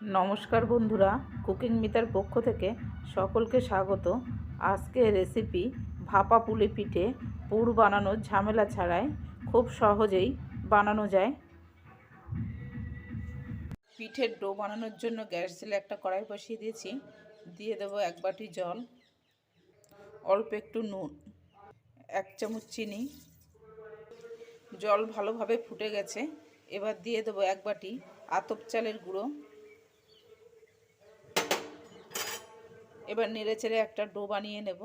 নমস্কার বন্ধুরা, কুকিং মিতার পক্ষ থেকে সকলকে স্বাগত। আজকে রেসিপি ভাপা পুলি পিঠে পুর বানানোর ঝামেলা ছাড়াই খুব সহজেই বানানো যায়। পিঠের ডো বানানোর জন্য গ্যাস জেলে একটা কড়াই বসিয়ে দিয়েছি। দিয়ে দেবো এক বাটি জল, অল্প একটু নুন, এক চামচ চিনি। জল ভালোভাবে ফুটে গেছে, এবার দিয়ে দেবো এক বাটি আতপ চালের গুঁড়ো। এবার নেড়ে চেড়ে একটা ডো বানিয়ে নেব।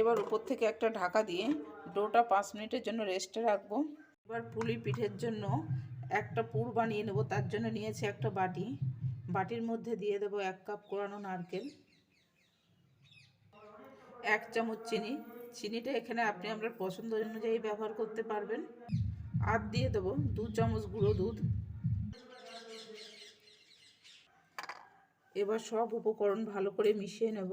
এবার উপর থেকে একটা ঢাকা দিয়ে ডোটা পাঁচ মিনিটের জন্য রেস্টে রাখব। এবার পুলি পিঠের জন্য একটা পুর বানিয়ে নেব, তার জন্য নিয়েছি একটা বাটি। বাটির মধ্যে দিয়ে দেবো এক কাপ কোরানো নারকেল, এক চামচ চিনি চিনিটা এখানে আপনি আপনার পছন্দ অনুযায়ী ব্যবহার করতে পারবেন। আর দিয়ে দেবো দু চামচ গুঁড়ো দুধ। এবার সব উপকরণ ভালো করে মিশিয়ে নেব।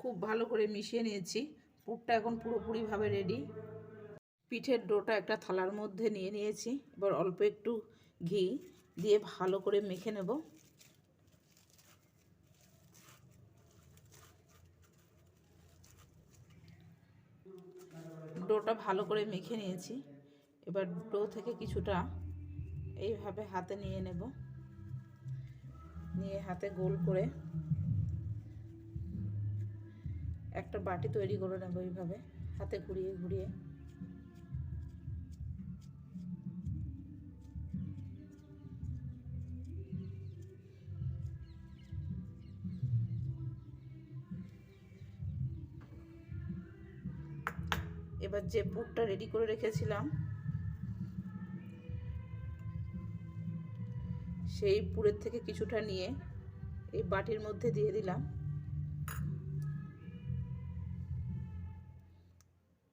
খুব ভালো করে মিশিয়ে নিয়েছি। পুরটা এখন পুরোপুরিভাবে রেডি পিঠের ডোটা একটা থালার মধ্যে নিয়ে নিয়েছি। এবার অল্প একটু ঘি দিয়ে ভালো করে মেখে নেব। ডোটা ভালো করে মেখে নিয়েছি। এবার ডো থেকে কিছুটা এইভাবে হাতে নিয়ে নেব। নিয়ে হাতে গোল করে একটা বাটি তৈরি করে নেব এইভাবে, হাতে ঘুরিয়ে ঘুরিয়ে। এবার যে পুরটা রেডি করে রেখেছিলাম, সেই পুরের থেকে কিছুটা নিয়ে এই বাটির মধ্যে দিয়ে দিলাম।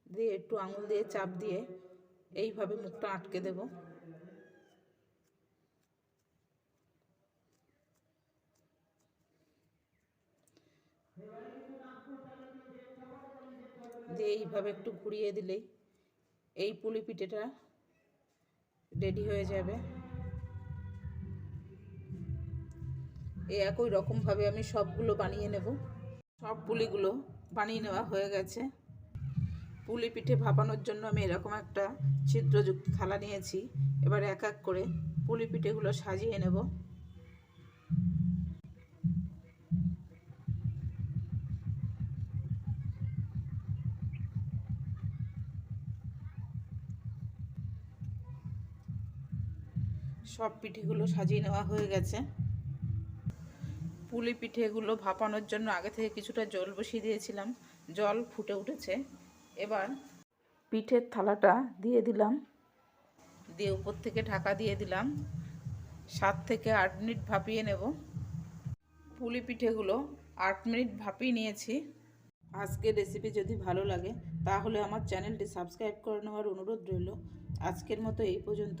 দিয়ে একটু আঙুল দিয়ে চাপ দিয়ে এইভাবে মুখটা আটকে দেব। দিয়ে এইভাবে একটু ঘুরিয়ে দিলেই এই পুলি পিঠেটা রেডি হয়ে যাবে। এই একই রকমভাবে আমি সবগুলো বানিয়ে নেব। সব পুলিগুলো বানিয়ে নেওয়া হয়ে গেছে। পুলি পিঠে ভাপানোর জন্য আমি এরকম একটা ছিদ্রযুক্ত থালা নিয়েছি। এবার এক এক করে পুলি পিঠেগুলো সাজিয়ে নেব। সব পিঠেগুলো সাজিয়ে নেওয়া হয়ে গেছে। পুলি পিঠেগুলো ভাপানোর জন্য আগে থেকে কিছুটা জল বসিয়ে দিয়েছিলাম। জল ফুটে উঠেছে। এবার পিঠের থালাটা দিয়ে দিলাম। দিয়ে উপর থেকে ঢাকা দিয়ে দিলাম। সাত থেকে আট মিনিট ভাপিয়ে নেব। পুলি পিঠেগুলো আট মিনিট ভাপিয়ে নিয়েছি। আজকের রেসিপি যদি ভালো লাগে, তাহলে আমার চ্যানেলটি সাবস্ক্রাইব করে নেওয়ার অনুরোধ রইল। আজকের মতো এই পর্যন্ত।